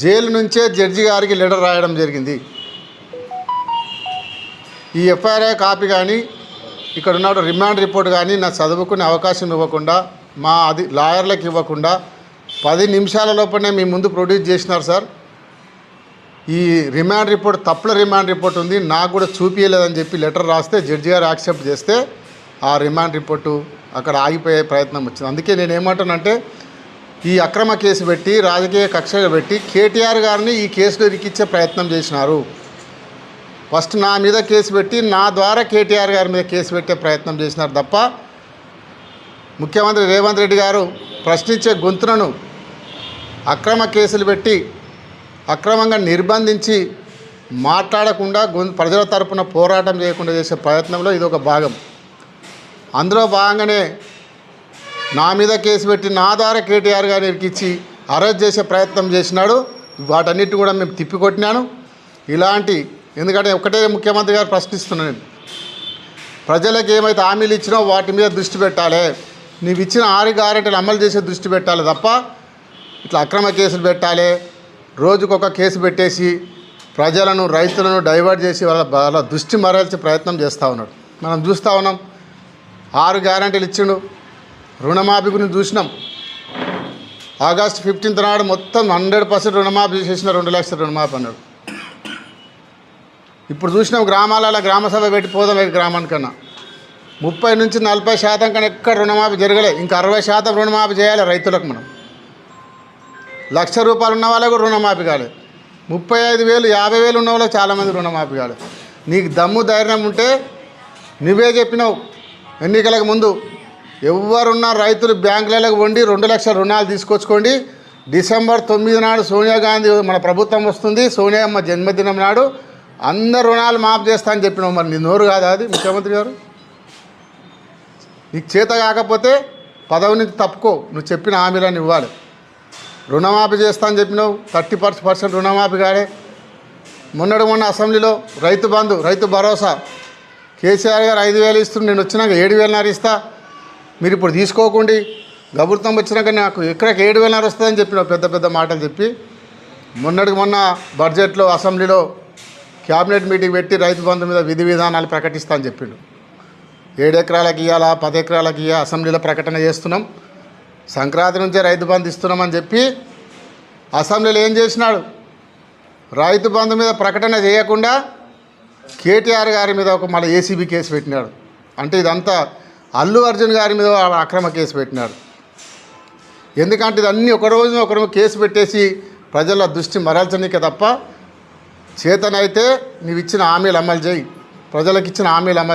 Jail నుంచే judge గారికి letter రాయడం జరిగింది. ఈ ఎఫ్ఐఆర్ఐ కాపీ కానీ ఇక్కడ ఉన్న రిమాండ్ రిపోర్ట్ కానీ నా చదువుకునే అవకాశం ఇవ్వకుండా మా అది లాయర్లకు ఇవ్వకుండా పది నిమిషాల లోపలనే మీ ముందు ప్రొడ్యూస్ చేసినారు సార్. ఈ రిమాండ్ రిపోర్ట్ తప్పుల రిమాండ్ రిపోర్ట్ ఉంది నాకు కూడా చూపించలేదని చెప్పి లెటర్ రాస్తే జడ్జి గారు యాక్సెప్ట్ చేస్తే ఆ రిమాండ్ రిపోర్టు అక్కడ ఆగిపోయే ప్రయత్నం వచ్చింది. అందుకే నేను ఏమంటానంటే ఈ అక్రమ కేసు పెట్టి రాజకీయ కక్షగా పెట్టి కేటీఆర్ గారిని ఈ కేసులో ఇరికిచ్చే ప్రయత్నం చేసినారు. ఫస్ట్ నా మీద కేసు పెట్టి నా ద్వారా కేటీఆర్ గారి మీద కేసు పెట్టే ప్రయత్నం చేసినారు తప్ప ముఖ్యమంత్రి రేవంత్ రెడ్డి గారు ప్రశ్నించే గొంతులను అక్రమ కేసులు పెట్టి అక్రమంగా నిర్బంధించి మాట్లాడకుండా గొంతు ప్రజల తరపున పోరాటం చేయకుండా చేసే ప్రయత్నంలో ఇది ఒక భాగం. అందులో భాగంగానే నా మీద కేసు పెట్టి నా ద్వారా కేటీఆర్ గారిని ఇరికిచ్చి అరెస్ట్ చేసే ప్రయత్నం చేసినాడు. వాటన్నిటి కూడా మేము తిప్పికొట్టినాను. ఇలాంటి ఎందుకంటే ఒకటే ముఖ్యమంత్రి గారు ప్రశ్నిస్తున్నాను నేను. ప్రజలకు ఏమైతే హామీలు ఇచ్చినో వాటి మీద దృష్టి పెట్టాలి. నీవు ఇచ్చిన ఆరు గ్యారెంటీలు అమలు చేసే దృష్టి పెట్టాలి తప్ప ఇట్లా అక్రమ కేసులు పెట్టాలి. రోజుకొక కేసు పెట్టేసి ప్రజలను రైతులను డైవర్ట్ చేసి వాళ్ళ వాళ్ళ దృష్టి మరల్చే ప్రయత్నం చేస్తూ ఉన్నాడు. మనం చూస్తూ ఉన్నాం. ఆరు గ్యారంటీలు ఇచ్చిండు. రుణమాఫీ గురించి చూసినాం. ఆగస్ట్ ఫిఫ్టీన్త్ నాడు మొత్తం హండ్రెడ్ పర్సెంట్ రుణమాఫీ చేసిన రెండు లక్షల రుణమాఫీ అన్నాడు. ఇప్పుడు చూసినాం గ్రామాలలో గ్రామసభ పెట్టిపోదాం పెట్టి గ్రామానికన్నా ముప్పై నుంచి నలభై శాతం కన్నా ఎక్కడ రుణమాఫీ జరగలే ఇంకా అరవై శాతం రుణమాఫీ చేయాలి రైతులకు మనం. లక్ష రూపాయలు ఉన్న వాళ్ళకు రుణమాఫీ కాలేదు ముప్పై ఐదు వేలు యాభై వేలు ఉన్న వాళ్ళకి చాలామంది రుణమాఫీ కాలేదు నీకు దమ్ము ధైర్యం ఉంటే నువ్వే చెప్పినావు ఎన్నికలకు ముందు. ఎవరున్న రైతులు బ్యాంకులకు వండి రెండు లక్షల రుణాలు తీసుకొచ్చుకోండి. డిసెంబర్ తొమ్మిది నాడు సోనియా గాంధీ మన ప్రభుత్వం వస్తుంది. సోనియామ్మ జన్మదినం నాడు అందరు రుణాలు మాఫ్ చేస్తా అని చెప్పినావు. మరి నీ నోరు కాదా అది ముఖ్యమంత్రి గారు? నీకు చేత కాకపోతే పదవి నుంచి తప్పుకో. నువ్వు చెప్పిన హామీలను ఇవ్వాలి. రుణమాఫీ చేస్తా అని చెప్పినావు. థర్టీ పర్సెంట్ పర్సెంట్ రుణమాఫీ కాడే మొన్నటి మొన్న అసెంబ్లీలో రైతు బంధు రైతు భరోసా. కేసీఆర్ గారు ఐదు వేలు ఇస్తుండే. నేను వచ్చినాక ఏడు వేలన్నర ఇస్తా. మీరు ఇప్పుడు తీసుకోకండి ప్రభుత్వం వచ్చినాక నాకు ఎక్కడికి ఏడు వేలన్నర వస్తుందని చెప్పిన పెద్ద పెద్ద మాటలు చెప్పి మొన్నటికి మొన్న బడ్జెట్లో అసెంబ్లీలో క్యాబినెట్ మీటింగ్ పెట్టి రైతు బంధు మీద విధి విధానాలు ప్రకటిస్తా అని చెప్పిండు ఏడు ఎకరాలకు ఇవ్వాలా పది ఎకరాలకు ఇవ్వ అసెంబ్లీలో ప్రకటన చేస్తున్నాం. సంక్రాంతి నుంచే రైతు బంధు ఇస్తున్నామని చెప్పి అసెంబ్లీలో ఏం చేసినాడు? రైతు బంధు మీద ప్రకటన చేయకుండా కేటీఆర్ గారి మీద ఒక మళ్ళీ ఏసీబీ కేసు పెట్టినాడు. అంటే ఇదంతా అల్లు అర్జున్ గారి మీద వాళ్ళ అక్రమ కేసు పెట్టినారు. ఎందుకంటే ఇదన్నీ ఒక రోజు ఒక రోజు కేసు పెట్టేసి ప్రజల దృష్టి మరల్చనీకే తప్ప చేతనైతే నీవు ఇచ్చిన హామీలు అమలు చేయి. ప్రజలకు ఇచ్చిన హామీలు అమలు